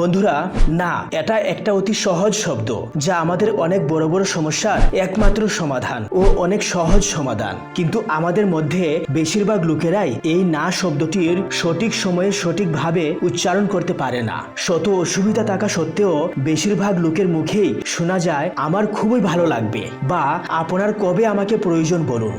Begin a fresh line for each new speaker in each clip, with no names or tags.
বন্ধুরা, না, এটা একটা অতি সহজ শব্দ, যা আমাদের অনেক বড় বড় সমস্যার একমাত্র সমাধান ও অনেক সহজ সমাধান। কিন্তু আমাদের মধ্যে বেশিরভাগ লোকেরাই এই না শব্দটির সঠিক সময়ে সঠিকভাবে উচ্চারণ করতে পারে না। শত অসুবিধা থাকা সত্ত্বেও বেশিরভাগ লোকের মুখেই শোনা যায়, আমার খুবই ভালো লাগবে বা আপনার কবে আমাকে প্রয়োজন বলুন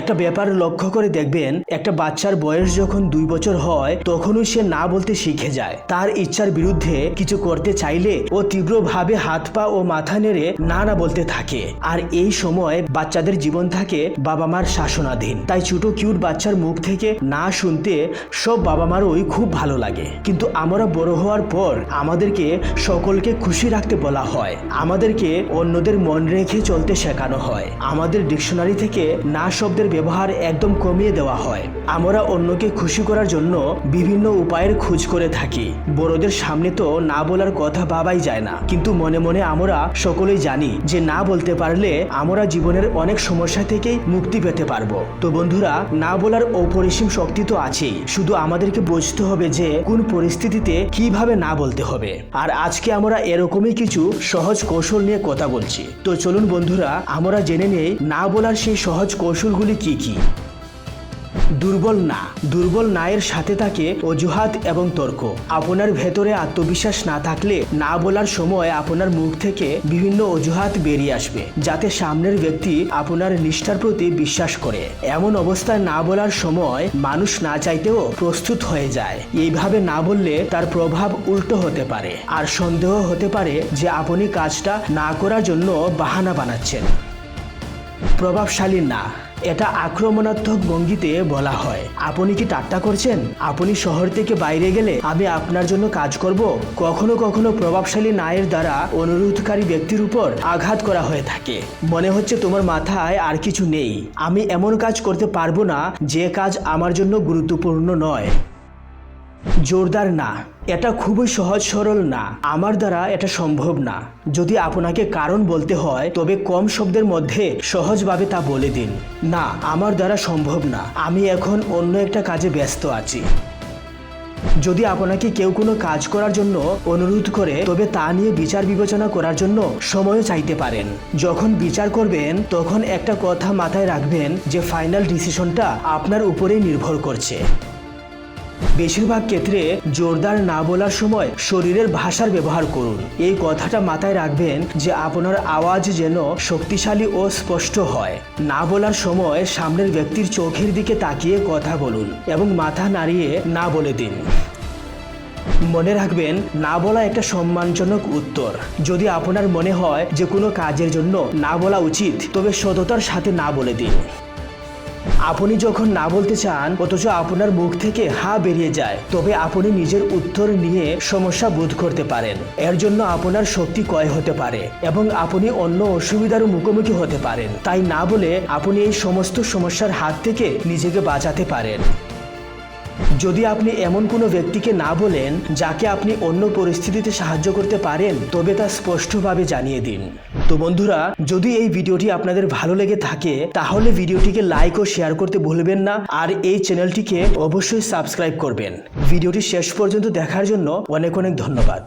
একটা ব্যাপার লক্ষ্য করে দেখবেন, একটা বাচ্চার বয়স যখন দুই বছর হয় তখনই সে না বলতে শিখে যায়। তার ইচ্ছার বিরুদ্ধে কিছু করতে চাইলে ও তীব্রভাবে হাত পা ও মাথা নেড়ে না না বলতে থাকে। আর এই সময় বাচ্চাদের জীবন থাকে বাবা মার শাসনাধীন। তাই ছোট কিউট বাচ্চার মুখ থেকে না শুনতে সব বাবা মারই খুব ভালো লাগে। কিন্তু আমরা বড় হওয়ার পর আমাদেরকে সকলকে খুশি রাখতে বলা হয়। আমাদেরকে অন্যদের মন রেখে চলতে শেখানো হয়। আমাদের ডিকশনারি থেকে না শব্দের ব্যবহার একদম কমিয়ে দেওয়া হয়। আমরা অন্যকে খুশি করার জন্য বিভিন্ন উপায়ের খোঁজ করে থাকি। বড়দের সামনে তো না বলার কথা ভাবাই যায় না। কিন্তু মনে মনে আমরা সকলেই জানি যে না বলতে পারলে আমরা জীবনের অনেক সমস্যা থেকেই মুক্তি পেতে পারব। তো বন্ধুরা, না বলার অপরিসীম শক্তি তো আছেই। শুধু আমাদেরকে বুঝতে হবে যে কোন পরিস্থিতিতে কীভাবে না বলতে হবে। আর আজকে আমরা এরকমই কিছু সহজ কৌশল নিয়ে কথা বলছি। তো চলুন বন্ধুরা, আমরা জেনে নেই না বলার সেই সহজ কৌশলগুলি কি কি? দুর্বল না। দুর্বল নায়ের সাথে থাকে অজুহাত এবং তর্ক। আপনার ভেতরে আত্মবিশ্বাস না থাকলে না বলার সময় আপনার মুখ থেকে বিভিন্ন অজুহাত বেরিয়ে আসবে, যাতে সামনের ব্যক্তি আপনার নিষ্ঠার প্রতি বিশ্বাস করে। এমন অবস্থায় না বলার সময় মানুষ না চাইতেও প্রস্তুত হয়ে যায়। এইভাবে না বললে তার প্রভাব উল্টো হতে পারে। আর সন্দেহ হতে পারে যে আপনি কাজটা না করার জন্য বাহানা বানাচ্ছেন। প্রভাবশালী না। এটা আক্রমণাত্মক ভঙ্গিতে বলা হয়। আপনি কি ঠাট্টা করছেন? আপনি শহর থেকে বাইরে গেলে আমি আপনার জন্য কাজ করব? কখনো কখনো প্রভাবশালী নায়ের দ্বারা অনুরোধকারী ব্যক্তির উপর আঘাত করা হয়ে থাকে। মনে হচ্ছে তোমার মাথায় আর কিছু নেই। আমি এমন কাজ করতে পারব না, যে কাজ আমার জন্য গুরুত্বপূর্ণ নয়। জোরদার না। এটা খুবই সহজ, সরল না। আমার দ্বারা এটা সম্ভব না। যদি আপনাকে কারণ বলতে হয়, তবে কম শব্দের মধ্যে সহজভাবে তা বলে দিন। না, আমার দ্বারা সম্ভব না। আমি এখন অন্য একটা কাজে ব্যস্ত আছি। যদি আপনাকে কেউ কোনো কাজ করার জন্য অনুরোধ করে, তবে তা নিয়ে বিচার বিবেচনা করার জন্য সময়ও চাইতে পারেন। যখন বিচার করবেন, তখন একটা কথা মাথায় রাখবেন যে ফাইনাল ডিসিশনটা আপনার উপরেই নির্ভর করছে। বেশিরভাগ ক্ষেত্রে জোরদার না বলার সময় শরীরের ভাষার ব্যবহার করুন। এই কথাটা মাথায় রাখবেন যে আপনার আওয়াজ যেন শক্তিশালী ও স্পষ্ট হয়। না বলার সময় সামনের ব্যক্তির চোখের দিকে তাকিয়ে কথা বলুন এবং মাথা নাড়িয়ে না বলে দিন। মনে রাখবেন, না বলা একটা সম্মানজনক উত্তর। যদি আপনার মনে হয় যে কোনো কাজের জন্য না বলা উচিত, তবে সততার সাথে না বলে দিন। আপনি যখন না বলতে চান, অথচ আপনার মুখ থেকে হা বেরিয়ে যায়, তবে আপনি নিজের উত্তর নিয়ে সমস্যা বোধ করতে পারেন। এর জন্য আপনার শক্তি ক্ষয় হতে পারে এবং আপনি অন্য অসুবিধার মুখোমুখি হতে পারেন। তাই না বলে আপনি এই সমস্ত সমস্যার হাত থেকে নিজেকে বাঁচাতে পারেন। যদি আপনি এমন কোনো ব্যক্তিকে না বলেন, যাকে আপনি অন্য পরিস্থিতিতে সাহায্য করতে পারেন, তবে তা স্পষ্টভাবে জানিয়ে দিন। তো বন্ধুরা, যদি এই ভিডিওটি আপনাদের ভালো লেগে থাকে, তাহলে ভিডিওটিকে লাইক ও শেয়ার করতে ভুলবেন না, আর এই চ্যানেলটিকে অবশ্যই সাবস্ক্রাইব করবেন। ভিডিওটি শেষ পর্যন্ত দেখার জন্য অনেক অনেক ধন্যবাদ।